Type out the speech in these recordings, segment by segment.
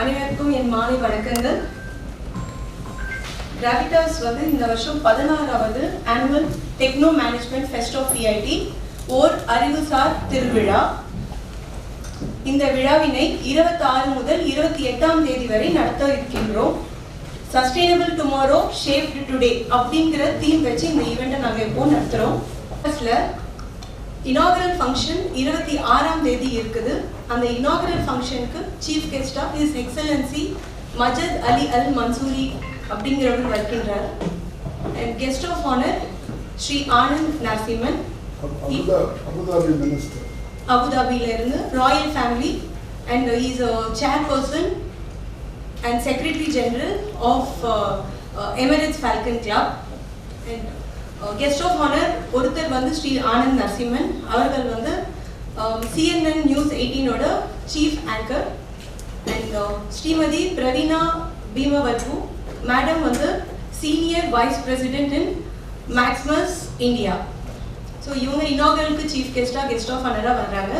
அனைவருக்கும் என் மாலை வணக்கங்கள். கிராவிட்டாஸ் வந்து இந்த வருஷம் பதினாறாவது annual techno management fest of VIT ஓர் அறிவுசார் திருவிழா. இந்த விழாவினை இருபத்தி ஆறு முதல் இருபத்தி எட்டாம் தேதி வரை நடத்த இருக்கின்றோம். சஸ்டைனபிள் டுமாரோ ஷேப்டு டுடே அப்படிங்கிற தீம் வச்சு இந்த ஈவெண்ட்டை நாங்கள் எப்போ நடத்துகிறோம் ஃபர்ஸ்ட்ல இனாகரல் ஃபங்க்ஷன் இருபத்தி ஆறாம் தேதி இருக்குது. அந்த இனாகரல் ஃபங்க்ஷனுக்கு chief கெஸ்டா his excellency Majid Ali Al Mansoori அப்படிங்கிறவர் வருகின்றார். And guest of honour Shri Anand Narasimhan. அபுதாபியில இருந்து royal family and is chairperson and secretary general of Emirates Falcon club and guest of honour ஒருத்தர் வந்து ஸ்ரீ ஆனந்த் நரசிம்மன். அவர்கள் வந்து CNN news எயிட்டீனோட chief anchor and Shrimati Praveena Bhimavarpu madam வந்து senior vice president in Maximus India so இவங்க இனாகரலுக்கு chief கெஸ்டாக guest of ஆனராக வர்றாங்க.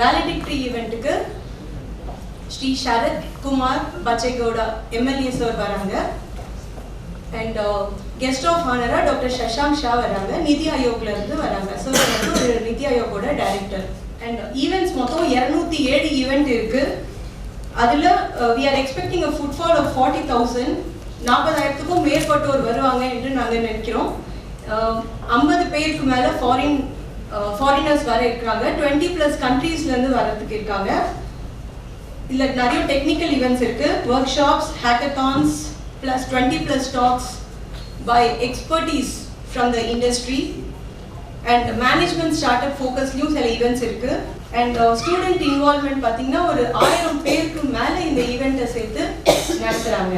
வேலடிக்ட்ரி ஈவெண்ட்டுக்கு ஸ்ரீ சரத் குமார் பச்சைகோடா எம்எல்ஏ சார் வராங்க. அண்ட் கெஸ்ட் ஆஃப் ஆனராக டாக்டர் சஷாங்க் ஷா வராங்க. நிதி ஆயோக்லேருந்து வராங்க. ஸோ வந்து ஒரு நிதி ஆயோக்கோட டைரக்டர் அண்ட் ஈவெண்ட்ஸ் மொத்தம் இரநூத்தி ஏழு ஈவெண்ட் இருக்கு. அதில் we are expecting a footfall of forty thousand நாற்பதாயிரத்துக்கும் மேற்பட்டோர் வருவாங்க என்று நாங்கள் நினைக்கிறோம். Um, ஐம்பது பேருக்கு மேலே ஃபாரின் ஃபாரினர்ஸ் வர இருக்காங்க. டுவெண்ட்டி ப்ளஸ் கண்ட்ரீஸ்லேருந்து வர்றதுக்கு இருக்காங்க. இதில் நிறைய டெக்னிக்கல் ஈவெண்ட்ஸ் இருக்குது workshops hackathons plus twenty plus talks by expertise from the industry and management start up ஃபோக்கஸ்லையும் சில ஈவெண்ட்ஸ் இருக்கு. அண்ட் ஸ்டூடெண்ட் இன்வால்மெண்ட் பார்த்தீங்கன்னா ஒரு ஆயிரம் பேருக்கு மேலே இந்த ஈவெண்ட்டை சேர்த்து நடத்துகிறாங்க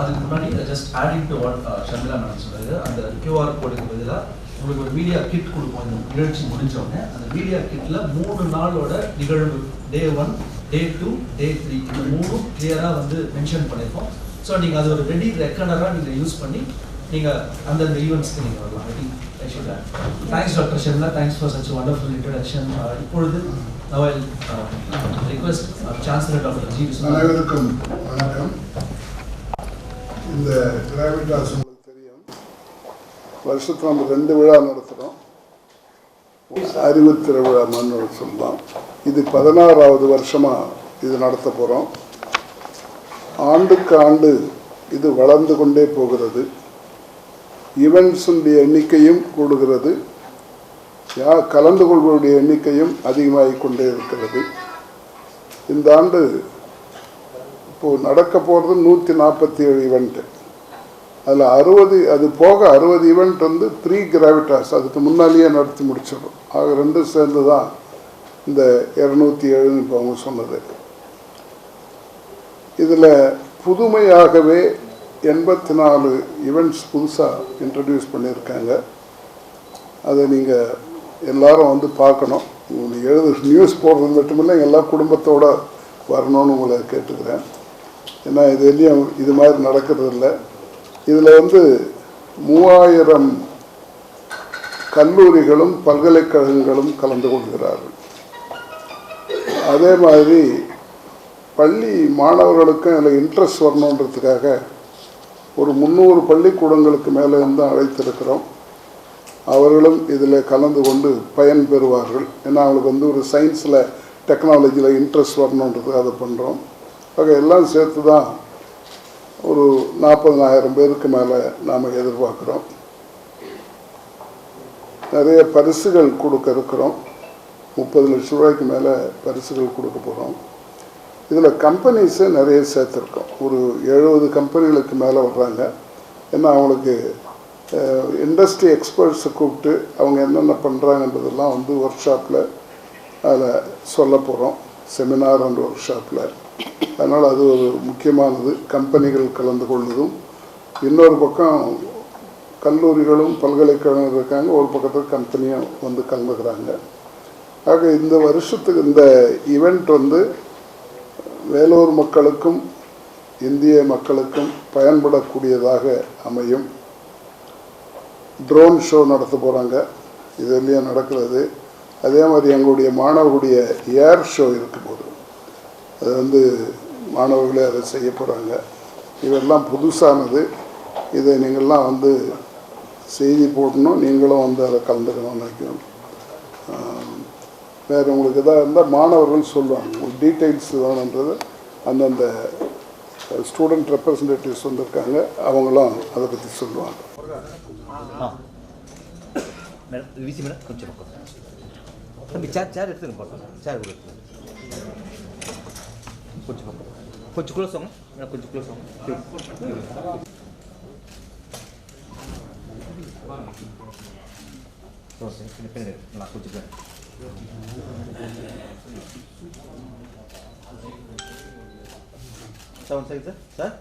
அதுக்கு முன்னாடி just adding to what Sharmila madam சொன்னது அந்த கியூஆர் கோடுக்கு பதிலாக உங்களுக்கு ஒரு மீடியா கிட் கொடுப்போம். இந்த நிகழ்ச்சி முடிஞ்சோடனே அந்த மீடியா கிட்டில் மூணு நாளோட நிகழ்வு. Day one day two day three இந்த மூணும் கிளியராக வந்து மென்ஷன் பண்ணியிருக்கோம் ஸோ நீங்கள் அது ஒரு ரெடி ரெக்கார்டராக நீங்கள் யூஸ் பண்ணி நீங்கள் அந்தந்த ஈவெண்ட்ஸ்க்கு நீங்கள் வரலாம். I think I should thanks doctor Sharmila thanks for such wonderful introduction இப்பொழுது now I'll request chancellor doctor G Viswanathan அனைவருக்கும் வணக்கம். இந்த கிராவிட்டாஸ் உங்களுக்கு தெரியும். வருஷத்துக்கு நம்ம ரெண்டு விழா நடத்துகிறோம் அறிவு திருவிழா மண்ணு சொல்லலாம் இது பதினாறாவது வருஷமாக இது நடத்த போகிறோம் ஆண்டுக்கு ஆண்டு இது வளர்ந்து கொண்டே போகிறது. ஈவெண்ட்ஸுடைய எண்ணிக்கையும் கூடுகிறது. யா கலந்து கொள்வோருடைய எண்ணிக்கையும் அதிகமாகிக் கொண்டே இருக்கிறது. இந்த ஆண்டு இப்போது நடக்க போகிறது நூற்றி நாற்பத்தி ஏழு ஈவெண்ட்டு அதில் அறுபது அது போக அறுபது ஈவெண்ட் வந்து ப்ரீ கிராவிட்டாஸ் அதுக்கு முன்னாலேயே நடத்தி முடிச்சிடும் ஆக ரெண்டும் சேர்ந்து தான் இந்த இரநூத்தி ஏழுன்னு இப்போ அவங்க சொன்னது. இதில் புதுமையாகவே எண்பத்தி நாலு ஈவெண்ட்ஸ் புதுசாக இன்ட்ரடியூஸ் பண்ணியிருக்காங்க. அதை நீங்கள் எல்லாரும் வந்து பார்க்கணும். உங்களுக்கு எழுது நியூஸ் போடுறது மட்டுமில்லை எல்லா குடும்பத்தோடு வரணும்னு உங்களை கேட்டுக்கிறேன். ஏன்னா இது எல்லையும் இது மாதிரி நடக்கிறது இல்லை இதில் வந்து மூவாயிரம் கல்லூரிகளும் பல்கலைக்கழகங்களும் கலந்து கொள்கிறார்கள். அதே மாதிரி பள்ளி மாணவர்களுக்கும் அதில் இன்ட்ரெஸ்ட் வரணுன்றதுக்காக ஒரு முந்நூறு பள்ளிக்கூடங்களுக்கு மேலே இருந்து அழைத்திருக்கிறோம். அவர்களும் இதில் கலந்து கொண்டு பயன் பெறுவார்கள். ஏன்னா அவங்களுக்கு வந்து ஒரு சயின்ஸில் டெக்னாலஜியில் இன்ட்ரெஸ்ட் வரணுன்றது அதை பண்ணுறோம் ஆக எல்லாம் சேர்த்து தான் ஒரு நாற்பதனாயிரம் பேருக்கு மேலே நாம் எதிர்பார்க்குறோம். நிறைய பரிசுகள் கொடுக்க இருக்கிறோம். முப்பது லட்ச ரூபாய்க்கு மேலே பரிசுகள் கொடுக்க போகிறோம் இதில் கம்பெனிஸை நிறைய சேர்த்துருக்கோம். ஒரு எழுபது கம்பெனிகளுக்கு மேலே வர்றாங்க. ஏன்னா அவங்களுக்கு இண்டஸ்ட்ரி எக்ஸ்பர்ட்ஸை கூப்பிட்டு அவங்க என்னென்ன பண்ணுறாங்கன்றதெல்லாம் வந்து ஒர்க் ஷாப்பில் அதில் சொல்ல போகிறோம் செமினார் அண்ட் ஒர்க் ஷாப்பில் அதனால் அது ஒரு முக்கியமானது. கம்பெனிகள் கலந்து கொள்வதும். இன்னொரு பக்கம் கல்லூரிகளும் பல்கலைக்கழகம் இருக்காங்க. ஒரு பக்கத்தில் கம்பெனியும் வந்து கலந்துக்கிறாங்க. ஆக இந்த வருஷத்துக்கு இந்த ஈவெண்ட் வந்து வேலூர் மக்களுக்கும் இந்திய மக்களுக்கும் பயன்படக்கூடியதாக அமையும். ட்ரோன் ஷோ நடத்த போகிறாங்க இதெல்லாம் நடக்கிறது? அதே மாதிரி எங்களுடைய மாணவர்களுடைய ஏர் ஷோ இருக்க போது. அது வந்து மாணவர்களே அதை செய்ய போகிறாங்க இதெல்லாம் புதுசானது. இதை நீங்கள்லாம் வந்து செய்தி போடணும். நீங்களும் வந்து அதை கலந்துக்கணும்னு நினைக்கிறோம். வேறு உங்களுக்கு எதாவது இருந்தால் மாணவர்கள் சொல்லுவாங்க. டீட்டெயில்ஸ் வேணுன்றது அந்தந்த ஸ்டூடெண்ட் ரெப்ரசன்டேட்டிவ்ஸ் வந்திருக்காங்க அவங்களும் அதை பற்றி சொல்லுவாங்க. மேடம் விசி மேடம் கொஞ்சம் பக்கம். சேர் சேர் எடுத்துங்க போட்டோம் சேர் கூட கொஞ்சம் கொஞ்சம் க்ளோஸ் ஆகும்? கொஞ்சம் க்ளோஸ் ஆகும்? க்ளோஸ் கொஞ்சம் நல்லா கொஞ்சம் பின்னாடி sir one second sir sir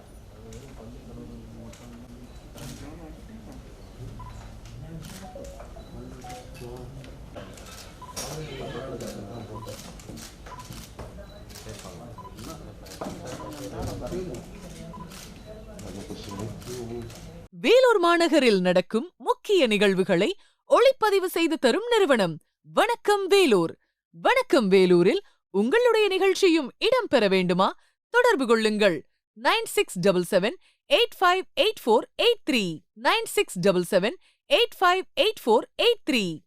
Vellore மாநகரில் நடக்கும் முக்கிய நிகழ்வுகளை ஒளிப்பதிவு செய்து தரும் நிறுவனம். வணக்கம் வேலூர். வணக்கம் வேலூரில் உங்களுடைய நிகழ்ச்சியும் இடம்பெற வேண்டுமா? தொடர்பு கொள்ளுங்கள். Nine six double seven eight five eight four eight three. Nine six double seven eight five eight four eight three.